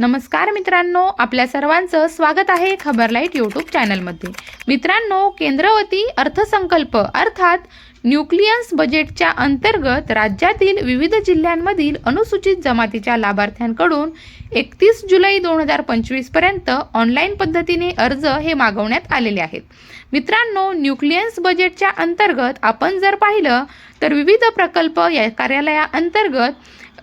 नमस्कार मित्रांनो आपल्या सर्वांचं स्वागत आहे खबरलाईट यूट्यूब चॅनलमध्ये. मित्रांनो केंद्रवती अर्थसंकल्प अर्थात न्यूक्लियन्स बजेटच्या अंतर्गत राज्यातील विविध जिल्ह्यांमधील अनुसूचित जमातीच्या लाभार्थ्यांकडून एकतीस जुलै दोन हजार पंचवीसपर्यंत ऑनलाईन पद्धतीने अर्ज हे मागवण्यात आलेले आहेत. मित्रांनो न्यूक्लियन्स बजेटच्या अंतर्गत आपण जर पाहिलं तर विविध प्रकल्प या कार्यालयाअंतर्गत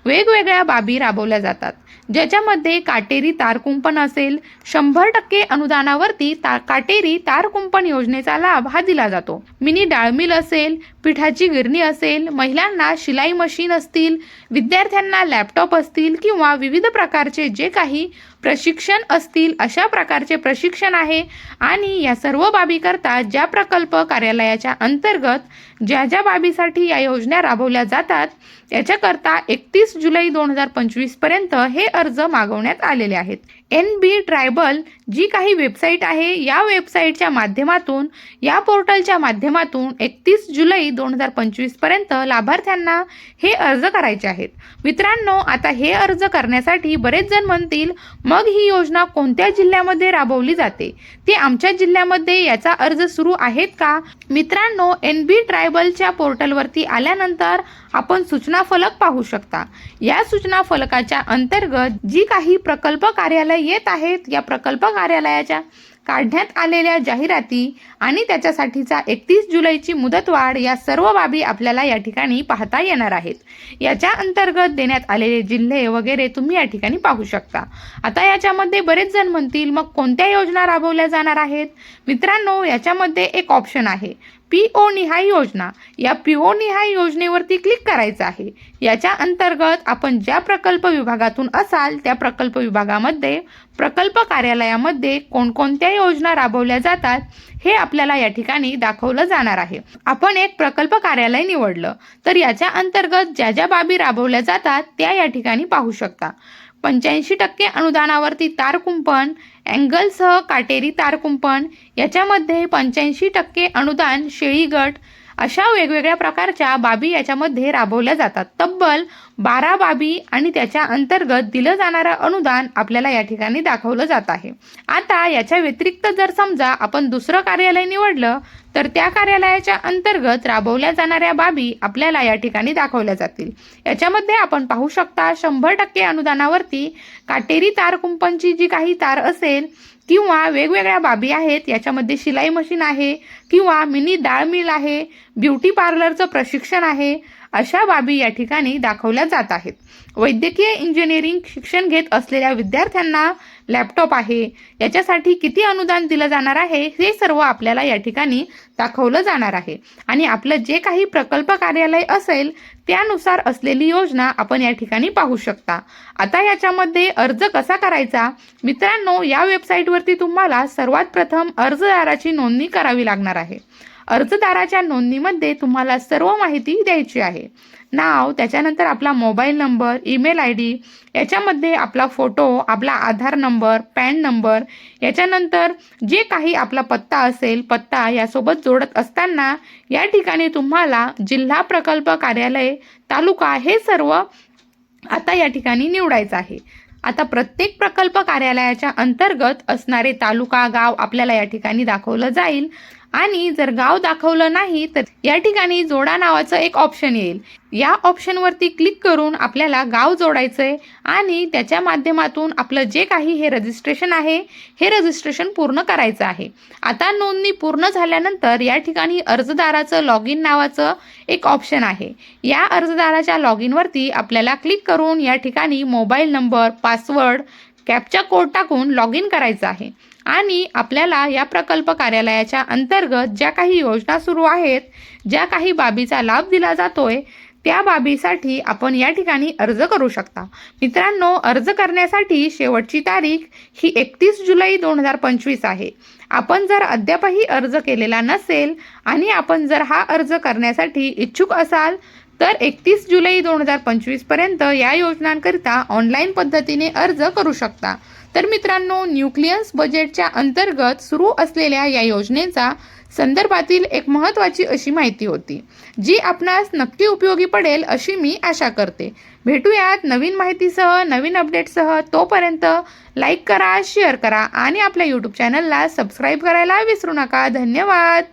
वेगवेगळ्या बाबी राबवल्या जातात. ज्याच्यामध्ये काटेरी तारकुंपण असेल शंभर टक्के अनुदानावरती ता काटेरी तारकुंपण योजनेचा लाभ हा दिला जातो. मिनी डाळमिल असेल पिठाची गिरणी असेल महिलांना शिलाई मशीन असतील विद्यार्थ्यांना लॅपटॉप असतील किंवा विविध प्रकारचे जे काही प्रशिक्षण असतील अशा प्रकारचे प्रशिक्षण आहे. आणि या सर्व बाबीकरता ज्या प्रकल्प कार्यालयाच्या अंतर्गत ज्या ज्या बाबीसाठी या योजना राबवल्या जातात त्याच्याकरता एकतीस जुलै दोन हजार पंचवीसपर्यंत हे अर्ज मागवण्यात आलेले आहेत. एन बी ट्रायबल जी काही वेबसाईट आहे या वेबसाईटच्या माध्यमातून या पोर्टलच्या माध्यमातून एकतीस जुलै दोन हजार पंचवीसपर्यंत लाभार्थ्यांना हे अर्ज करायचे आहेत. मित्रांनो आता हे अर्ज करण्यासाठी बरेच जण म्हणतील मग ही योजना कोणत्या जिल्ह्यामध्ये राबवली जाते? ते आमच्या जिल्ह्यामध्ये याचा अर्ज सुरू आहेत का? मित्रांनो एन बी ट्रायबलच्या पोर्टलवरती आल्यानंतर आपण सूचना फलक पाहू शकता. या सूचना फलकाच्या अंतर्गत जी काही प्रकल्प कार्यालय येत आहेत या प्रकल्प कार्यालयाच्या काढण्यात आलेल्या जाहिराती आणि त्याच्यासाठीचा एकतीस जुलैची मुदतवाढ या सर्व बाबी आपल्याला या ठिकाणी पाहता येणार आहेत. याच्या अंतर्गत देण्यात आलेले जिल्हे वगैरे तुम्ही या ठिकाणी पाहू शकता. आता याच्यामध्ये बरेच जण म्हणतील मग कोणत्या योजना राबवल्या जाणार आहेत? मित्रांनो याच्यामध्ये एक ऑप्शन आहे. पी ओ निहाय योजना. या पी ओ निहाय योजनेवरती क्लिक करायचं आहे. याच्या अंतर्गत आपण ज्या प्रकल्प विभागातून असाल त्या प्रकल्प विभागामध्ये प्रकल्प कार्यालयामध्ये कोणकोणत्या योजना राबवल्या जातात हे आपल्याला या ठिकाणी दाखवलं जाणार आहे. आपण एक प्रकल्प कार्यालय निवडलं तर याच्या अंतर्गत ज्या ज्या बाबी राबवल्या जातात त्या या ठिकाणी पाहू शकता. पंच्याऐंशी टक्के अनुदानावरती तार कुंपण अँगलसह काटेरी तार कुंपण याच्यामध्ये पंच्याऐंशी टक्के अनुदान शेळी गट अशा वेगवेगळ्या प्रकारच्या बाबी याच्यामध्ये राबवल्या जातात. तब्बल बारा बाबी आणि त्याच्या अंतर्गत दिलं जाणारं अनुदान आपल्याला या ठिकाणी दाखवलं जात आहे. आता याच्या व्यतिरिक्त जर समजा आपण दुसरं कार्यालय निवडलं तर त्या कार्यालयाच्या अंतर्गत राबवल्या जाणाऱ्या बाबी आपल्याला या ठिकाणी दाखवल्या जातील. याच्यामध्ये आपण पाहू शकता शंभर टक्के अनुदानावरती काटेरी तार कुंपनची जी काही तार असेल किंवा वेगवेगळ्या बाबी आहेत याच्यामध्ये शिलाई मशीन आहे किंवा मिनी डाळ मिल आहे ब्युटी पार्लरचं प्रशिक्षण आहे अशा बाबी या ठिकाणी दाखवल्या जात आहेत. वैद्यकीय इंजिनिअरिंग शिक्षण घेत असलेल्या विद्यार्थ्यांना लॅपटॉप आहे. याच्यासाठी किती अनुदान दिलं जाणार आहे हे सर्व आपल्याला या ठिकाणी दाखवलं जाणार आहे. आणि आपलं जे काही प्रकल्प कार्यालय असेल त्यानुसार असलेली योजना आपण या ठिकाणी पाहू शकता. आता याच्यामध्ये अर्ज कसा करायचा? मित्रांनो या वेबसाईटवरती तुम्हाला सर्वात प्रथम अर्जदाराची नोंदणी करावी लागणार आहे. अर्जदाराच्या नोंदणीमध्ये तुम्हाला सर्व माहिती द्यायची आहे. नाव त्याच्यानंतर आपला mobile number email I D याच्यामध्ये आपला फोटो आपला आधार नंबर पॅन नंबर याच्यानंतर जे काही आपला पत्ता असेल पत्ता यासोबत जोडत असताना या ठिकाणी तुम्हाला जिल्हा प्रकल्प कार्यालय तालुका हे सर्व आता या ठिकाणी निवडायचं आहे. आता प्रत्येक प्रकल्प कार्यालयाच्या अंतर्गत असणारे तालुका गाव आपल्याला या ठिकाणी दाखवलं जाईल. आणि जर गाव दाखवलं नाही तर या ठिकाणी जोडा नावाचं एक ऑप्शन येईल. या ऑप्शनवरती क्लिक करून आपल्याला गाव जोडायचं आहे आणि त्याच्या माध्यमातून आपलं जे काही हे रजिस्ट्रेशन आहे हे रजिस्ट्रेशन पूर्ण करायचं आहे. आता नोंदणी पूर्ण झाल्यानंतर या ठिकाणी अर्जदाराचं लॉग इन नावाचं एक ऑप्शन आहे. या अर्जदाराच्या लॉग इनवरती आपल्याला क्लिक करून या ठिकाणी mobile number password captcha code टाकून लॉग इन करायचं आहे. आणि आपल्याला या प्रकल्प कार्यालयाच्या अंतर्गत ज्या काही योजना सुरू आहेत ज्या काही बाबीचा लाभ दिला जातोय त्या बाबीसाठी आपण या ठिकाणी अर्ज करू शकता. मित्रांनो अर्ज करण्यासाठी शेवटची तारीख ही एकतीस जुलै दोन हजार पंचवीस आहे. आपण जर अद्यापही अर्ज केलेला नसेल आणि आपण जर हा अर्ज करण्यासाठी इच्छुक असाल तर एकतीस जुलै दोन हजार पंचवीसपर्यंत या योजनांकरिता ऑनलाईन पद्धतीने अर्ज करू शकता. तर मित्रांनो न्यूक्लियस बजेटच्या अंतर्गत सुरू असलेल्या या योजनेचा संदर्भातील एक महत्त्वाची अशी माहिती होती जी आपणास नक्की उपयोगी पडेल अशी मी आशा करते. भेटूयात नवीन माहितीसह नवीन अपडेटसह. तोपर्यंत लाईक करा शेअर करा आणि आपल्या यूट्यूब चॅनलला सबस्क्राईब करायला विसरू नका. धन्यवाद!